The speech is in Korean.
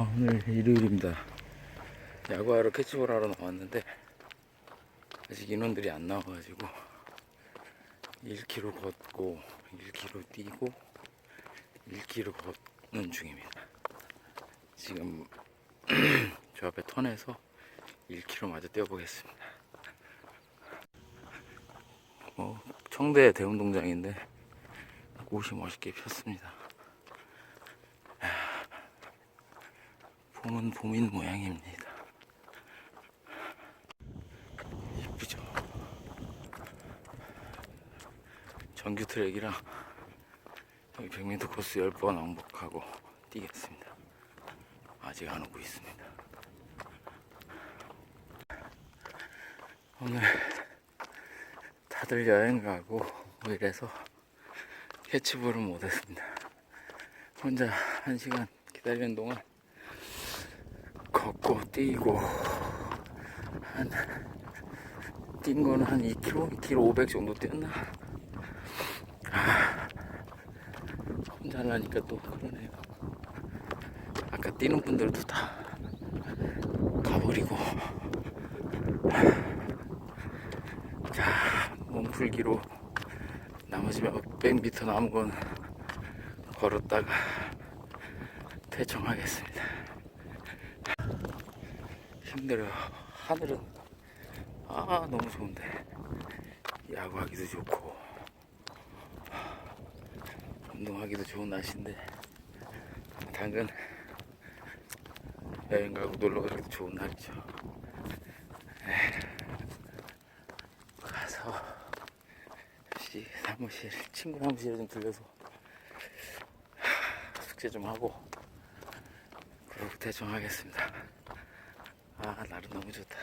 아, 오늘 일요일입니다. 야구하러 캐치볼 하러 나왔는데 아직 인원들이 안 나와가지고 1km 걷고 1km 뛰고 1km 걷는 중입니다. 지금 저 앞에 턴에서 1km 마저 뛰어보겠습니다. 어, 청대 대운동장인데 꽃이 멋있게 폈습니다. 봄은 봄인 모양입니다. 이쁘죠? 정규 트랙이랑 여기 100m 코스 10번 왕복하고 뛰겠습니다. 아직 안 오고 있습니다. 오늘 다들 여행 가고 뭐 이래서 캐치볼을 못했습니다. 혼자 한 시간 기다리는 동안 걷고 뛰고 한 뛴 거는 한 2km, 2km 500 정도 뛰었나? 아, 혼자 하려니까 또 그러네요. 아까 뛰는 분들도 다 가버리고 자 몸풀기로 나머지 몇백 미터 남은 건 걸었다가 대청하겠습니다. 힘들어요. 하늘은 아 너무 좋은데 야구하기도 좋고 운동하기도 좋은 날씨인데 당근 여행 가고 놀러 가기도 좋은 날이죠. 가서 혹시 사무실 친구 사무실에 좀 들려서 숙제 좀 하고 그러고 대충 하겠습니다. 아 날은 너무 좋다.